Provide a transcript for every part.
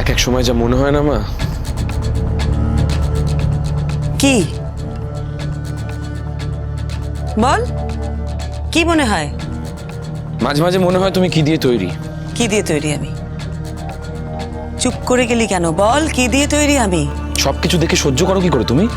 এক এক সময় যা মনে হয় না মা। কি? বল কি মনে হয়? মাঝে মাঝে মনে হয় তুমি কি দিয়ে তৈরি। কি দিয়ে তৈরি আমি? চুপ করে গেলি কেন? বল কি দিয়ে তৈরি আমি? সবকিছু দেখে সহ্য করো কি করে তুমি?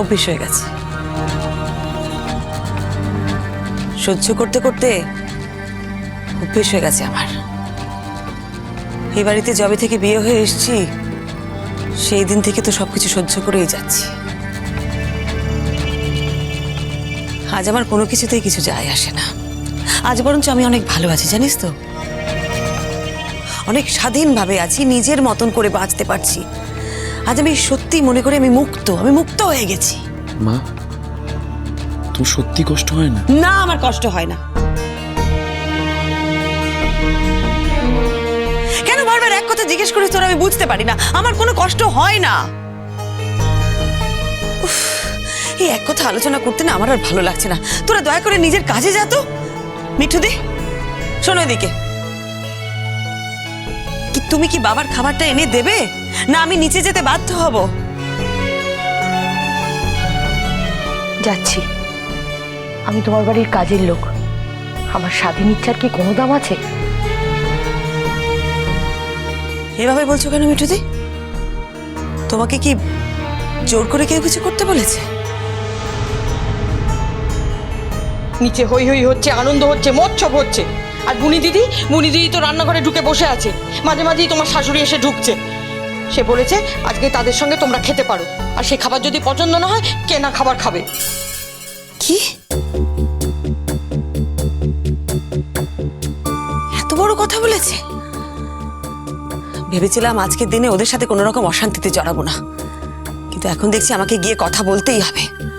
অভ্যেস হয়ে গেছে। সহ্য করতে করতে অভ্যেস হয়ে গেছে আমার। এই বাড়িতে জবে থেকে বিয়ে হয়ে এসেছি, সেই দিন থেকে তো সবকিছু সহ্য করেই যাচ্ছি। আজ আমার কোনো কিছুতেই কিছু যায় আসে না। আজ বরঞ্চ আমি অনেক ভালো আছি, জানিস তো? অনেক স্বাধীনভাবে আছি, নিজের মতন করে বাঁচতে পারছি। আজ আমি সত্যি মনে করি আমি মুক্ত আমি মুক্ত হয়ে গেছি। মা তোর সত্যি কষ্ট হয় না? না আমার কষ্ট হয় না। কেন বারবার এক কথা জিজ্ঞেস করিস তোর আমি বুঝতে পারি না? আমার কোনো কষ্ট হয় না। উফ, এই এক কথা আলোচনা করতে না আমার আর ভালো লাগছে না। তোরা দয়া করে নিজের কাজে যা তো। মিঠু দি শোনো এদিকে। কি তুমি কি বাবার খাবারটা এনে দেবে? না আমি নিচে যেতে বাধ্য হব। যাচ্ছি। আমি তোমার বাড়ির কাজের লোক। আমার স্বাধীন ইচ্ছার কি কোনো দাম আছে? এভাবে বলছো কেন মিঠুদি? তোমাকে কি জোর করে কেউ কিছু করতে বলেছে? নিচে হই হই হচ্ছে আনন্দ হচ্ছে মৎসব হচ্ছে। আর বুনি দিদি বুনি দিদি তো রান্নাঘরে ঢুকে বসে আছে। মাঝে মাঝেই তোমার শাশুড়ি এসে ঢুকছে। সে বলেছে আজকে তাদের সঙ্গে তোমরা খেতে পারো। আর সে খাবার যদি পছন্দ না হয় কেনা খাবার খাবে। কি? বলেছে। ভেবেছিলাম আজকের দিনে ওদের সাথে কোনো রকম অশান্তিতে জড়াবো না। কিন্তু এখন দেখছি আমাকে গিয়ে কথা বলতেই হবে।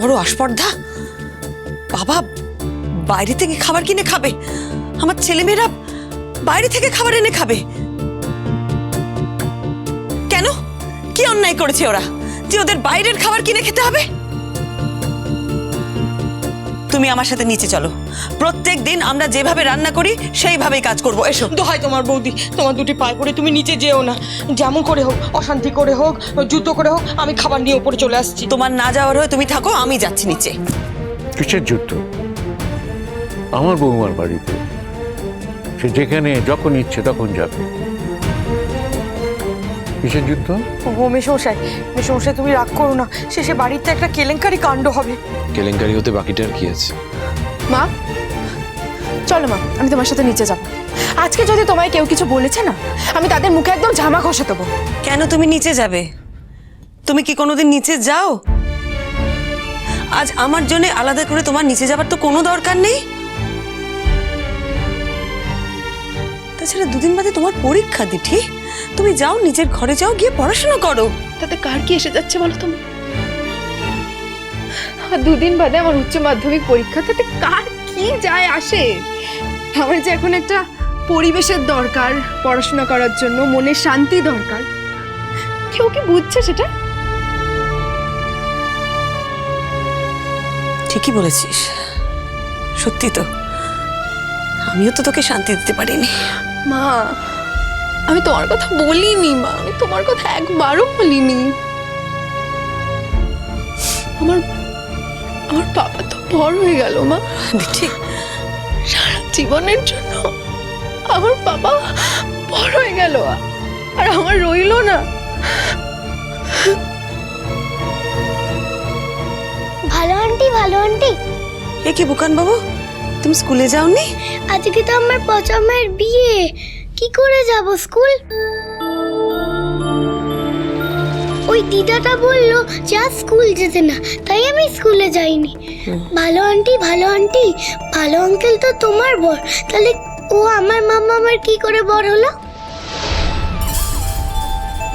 বড় আস্পর্ধা? বাবা, বাইরে থেকে খাবার কিনে খাবে। আমার ছেলেমেয়েরা বাইরে থেকে খাবার এনে খাবে। কেন? কি অন্যায় করেছে ওরা? যে ওদের বাইরের খাবার কিনে খেতে হবে? তুমি আমার সাথে নিচে চলো। প্রত্যেক দিন আমরা যেভাবে রান্না করি সেইভাবেই কাজ করব। এসো। দোহাই তোমার বৌদি তোমার দুটি পায়ে পড়ে তুমি নিচে যেও না। যেমন করে হোক অশান্তি করে হোক জুতো করে হোক আমি খাবার নিয়ে উপরে চলে আসছি। তোমার না যাওয়ার হয়ে তুমি থাকো আমি যাচ্ছি নিচে। কিসের যুদ্ধ? আমার বৌমার বাড়িতে। সে যেখানে যখন ইচ্ছে তখন যাবে। কিসের যুদ্ধ? ও মেশমশাই মেশমশাই তুমি রাগ করো না। শেষে বাড়িতে একটা কেলেঙ্কারি কাণ্ড হবে। কেলেঙ্কারি হতে বাকিটার কি আছে? মা চলো মা আমি তোমার সাথে নিচে যাব। আজকে যদি তোমায় কেউ কিছু বলেছে না আমি তাদের মুখে একদম জামা ঘষে দেবো কেন তুমি নিচে যাবে? তুমি কি কোনোদিন নিচে যাও? আজ আমার জন্য আলাদা করে তোমার নিচে যাবার তো কোনো দরকার নেই? তাছাড়া দুদিন বাদে তোমার পরীক্ষা দিঠি। তুমি যাও নিজের ঘরে যাও গিয়ে পড়াশোনা করো। তাতে কার কি এসে যাচ্ছে বলো তুমি আর দুদিন বাদে আমার উচ্চ মাধ্যমিক পরীক্ষা তাতে কার কি যায় আসে? আমার যে এখন একটা পরিবেশের দরকার পড়াশোনা করার জন্য মনে শান্তি দরকার। কেউ কি বুঝছে সেটা? ঠিকই বলেছিস। সত্যি তো। আমিও তো তোকে শান্তি দিতে পারিনি। মা আমি তোমার কথা বলিনি মা। আমি তোমার কথা একবারও বলিনি। আমার আমার বাবা তো বড় হয়ে গেল মা। ঠিক সারা জীবনের জন্য আমার বাবা বড় হয়ে গেল আর আমার রইল না। ভালো আন্টি ভালো আন্টি। এ কি বুকান বাবু তুমি স্কুলে যাওনি? আজকে তো আমার পচামের বিয়ে। কি করে যাব স্কুল? ওই দিদাটা বলল যা স্কুল যেতে না তাই আমি স্কুলে যাইনি। ভালো আন্টি ভালো আন্টি ভালো আঙ্কেল তো তোমার বর। তাহলে ও আমার মামা আমার কি করে বর হলো?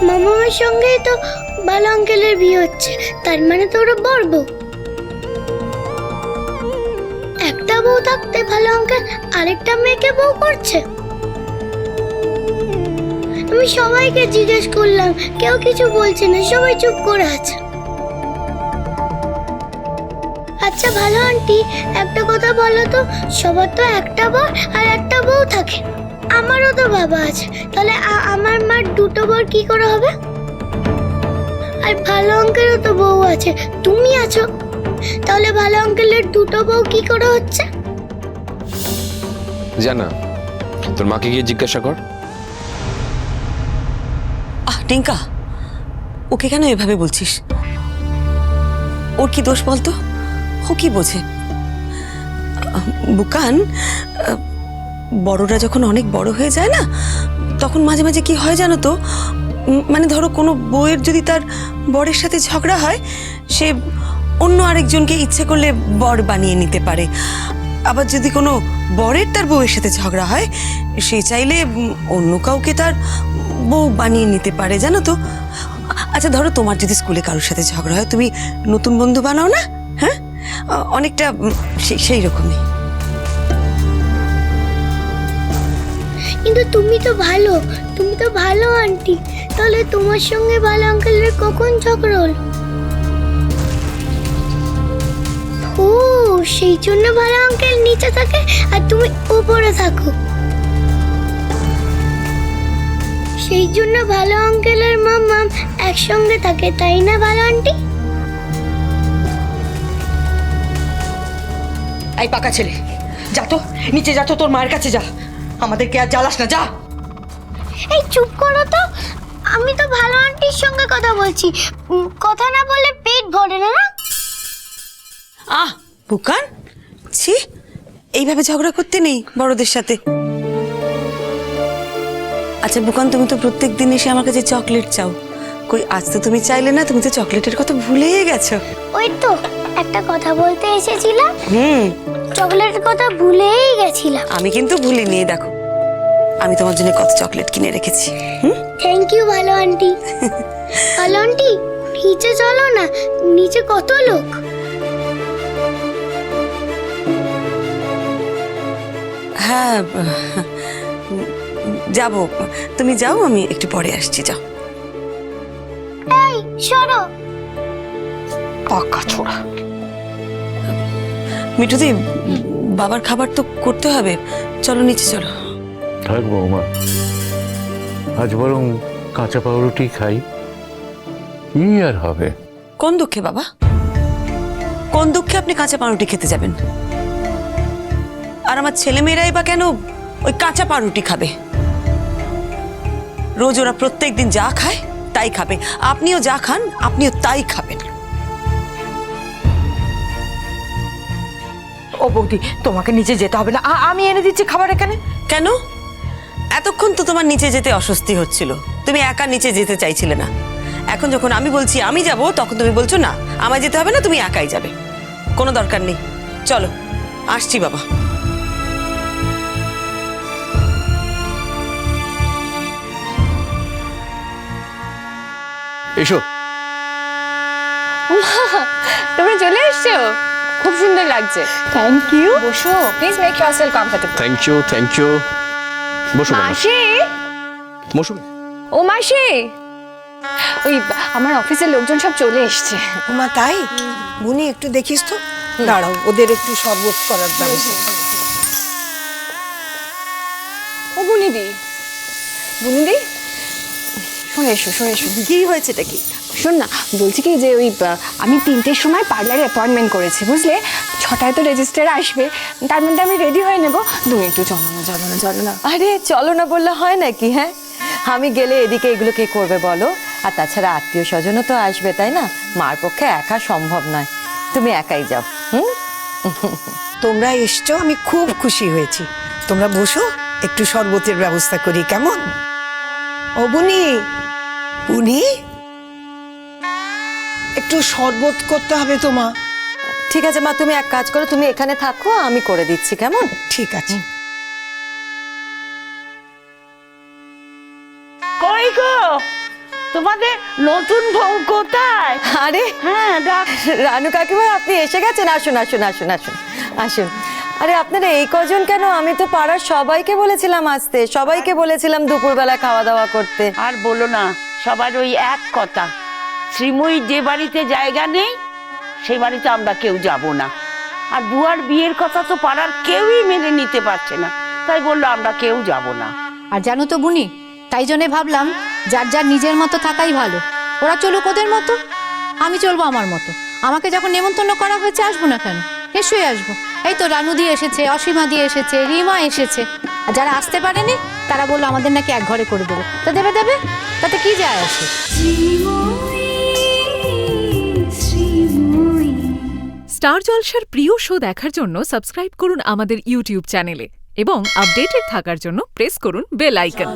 মামার সঙ্গেই তো ভালো আঙ্কেলের বিয়ে হচ্ছে তার মানে তো ওরা বর বউ। একটা বউ থাকতে ভালো আঙ্কেল আরেকটা মেয়েকে বউ করছে। আমি সবাইকে জিজ্ঞেস করলাম, কেউ কিছু বলছে না, সবাই চুপ করে আছে। আচ্ছা ভালো আন্টি, একটা কথা বলো তো, সবার তো একটা বর আর একটা বউ থাকে। আমারও তো বাবা আছে, তাহলে আমার মার দুটো বর কি করে হবে? আর ভালো অঙ্কেরও তো বউ আছে, তুমি আছো। তাহলে ভালো অঙ্কেলের দুটো বউ কি করে হচ্ছে? জানা, তোর মাকে গিয়ে জিজ্ঞাসা কর। টিঙ্কা, ওকে কেন এভাবে বলছিস? ওর কি দোষ বলতো? ও কি বোঝে? বুকান, বড়রা যখন অনেক বড় হয়ে যায় না, তখন মাঝে মাঝে কি হয় জানো তো? মানে ধরো কোনো বউয়ের যদি তার বরের সাথে ঝগড়া হয়, সে অন্য আরেকজনকে ইচ্ছে করলে বর বানিয়ে নিতে পারে। আবার যদি কোনো বরের তার বউয়ের সাথে ঝগড়া হয়, সে চাইলে অন্য কাউকে তার বউ বানিয়ে নিতে পারে, জানো তো? আচ্ছা ধরো তোমার যদি স্কুলে কারোর সাথে ঝগড়া হয়, তুমি নতুন বন্ধু বানাও না? হ্যাঁ? অনেকটা সেই- রকমই। কিন্তু তুমি তো ভালো, তুমি তো ভালো আন্টি। তাহলে তোমার সঙ্গে ভালো আঙ্কেলের কখন ঝগড়া হলো? ও সেই জন্য ভালো আঙ্কেল নিচে থাকে আর তুমি উপরে থাকো। সেই জন্য ভালো আঙ্কেল আর মাম্মাম একসঙ্গে থাকে তাই না ভালো আন্টি? এই পাকা ছেলে যা তো নিচে যা তো তোর মায়ের কাছে যা। আমাদেরকে আর জ্বালাস না যা। এই চুপ করো তো আমি তো ভালো আন্টির সঙ্গে কথা বলছি। কথা না বললে পেট ভরে না না? আহ বুকান? ছি এইভাবে ঝগড়া করতে নেই বড়দের সাথে। আচ্ছা বুকান তুমি তো প্রত্যেক দিন এসে আমার কাছে চকলেট চাও। কই আজ তো তুমি চাইলে না তুমি তো চকলেটের কথা ভুলেই গেছো। ওই তো একটা কথা বলতে এসেছিলাম। হুম। চকলেটের কথা ভুলেই গেছিলাম। আমি কিন্তু ভুলিনি দেখো। আমি তোমার জন্য কত চকলেট কিনে রেখেছি হুম? থ্যাংক ইউ ভালো আন্টি। ভালো আন্টি নিচে চলো না নিচে কত লোক? হ্যাঁ যাব। তুমি যাও আমি একটু পরে আসছি যাও। এই সরো। পাকা ছোড়া। মিঠুদি বাবার খাবার তো করতে হবে। চলো নিচে চলো। থাক বৌমা। আজ বরং কাঁচা পাউরুটি খাই। কি আর হবে? কোন দুঃখে বাবা? কোন দুঃখে আপনি কাঁচা পাউরুটি খেতে যাবেন? আর আমার ছেলেমেয়েরাই বা কেন ওই কাঁচা পাউরুটি খাবে? রোজ ওরা প্রত্যেক দিন যা খায় তাই খাবে। আপনিও যা খান আপনিও তাই খাবেন। ও বৌদি তোমাকে নিচে যেতে হবে না। আমি এনে দিচ্ছি খাবার এখানে। কেন? এতক্ষণ তো তোমার নিচে যেতে অস্বস্তি হচ্ছিল। তুমি একা নিচে যেতে চাইছিলে না। এখন যখন আমি বলছি আমি যাব তখন তুমি বলছো না আমায় যেতে হবে না তুমি একাই যাবে। কোনো দরকার নেই। চলো আসছি বাবা। এসো। তোমরা চলে এসছো? খুব সুন্দর লাগছে। থ্যাংক ইউ বসো please make yourself comfortable thank you thank you বসো। মাসি? বসো। ও মাসি? ওই আমার অফিসের লোকজন সব চলে এসছে। মা তাই? বুনি একটু দেখিস তো? দাঁড়াও ওদের একটু শরবত করার ব্যবস্থা। ও বুনিদি বুনিদি শোনে এসো শোনে এসো কি হয়েছে এটা কি শোন না বলছি কি যে ওই আমি তিনটের সময় পার্লারে অ্যাপয়েন্টমেন্ট করেছি বুঝলে? ছটায় তো রেজিস্টার আসবে তার মধ্যে আমি রেডি হয়ে নেব। তুমি একটু চলো না চলো না চলো না। আরে চলো না বললে হয় নাকি হ্যাঁ? আমি গেলে এদিকে এগুলো কে করবে বলো? আর তাছাড়া আত্মীয় স্বজনও তো আসবে তাই না? মার পক্ষে একা সম্ভব নয়। তুমি একাই যাও হুম? তোমরা এসছো আমি খুব খুশি হয়েছি। তোমরা বসো একটু শরবতের ব্যবস্থা করি কেমন? ও বুনি একটু শরবত করতে হবে তোমা ঠিক আছে মা তুমি এক কাজ করো তুমি এখানে থাকো আমি করে দিচ্ছি কেমন? ঠিক আছে। কই গো? তোমাদের নতুন বউ কোথায়? আরে হ্যাঁ ডাক রানু কাকিমা আপনি এসে গেছেন আসুন আসুন আসুন আসুন আসুন। আরে আপনারা এই কজন কেন? আমি তো পাড়ার সবাইকে বলেছিলাম আসতে সবাইকে বলেছিলাম দুপুরবেলা খাওয়া দাওয়া করতে। আর বলো না সবার ওই এক কথা, শ্রীময়ী যে বাড়িতে জায়গা নেই সেই বাড়িতে আমরা কেউ যাব না। আর বুয়ার বিয়ের কথা তো পাড়ার কেউই মেনে নিতে পারছে না, তাই বলল আমরা কেউ যাব না। আর জানো তো বুনি, তাই জন্যে ভাবলাম যার যার নিজের মতো থাকাই ভালো, ওরা চলুক ওদের মতো, আমি চলবো আমার মতো। আমাকে যখন নেমন্তন্ন করা হয়েছে আসব না কেন? নিশ্চয়ই আসব। এই তো রানুদি এসেছে, অসীমা দিয়ে এসেছে, রিমা এসেছে। আর যারা আসতে পারেনি তারা বলল আমাদের নাকি এক ঘরে করে দেবো। তা দেবে দেবে? তাতে কি যায় আসে? স্টার জলসার প্রিয় শো দেখার জন্য সাবস্ক্রাইব করুন আমাদের ইউটিউব চ্যানেলে এবং আপডেটেড থাকার জন্য প্রেস করুন বেল আইকন।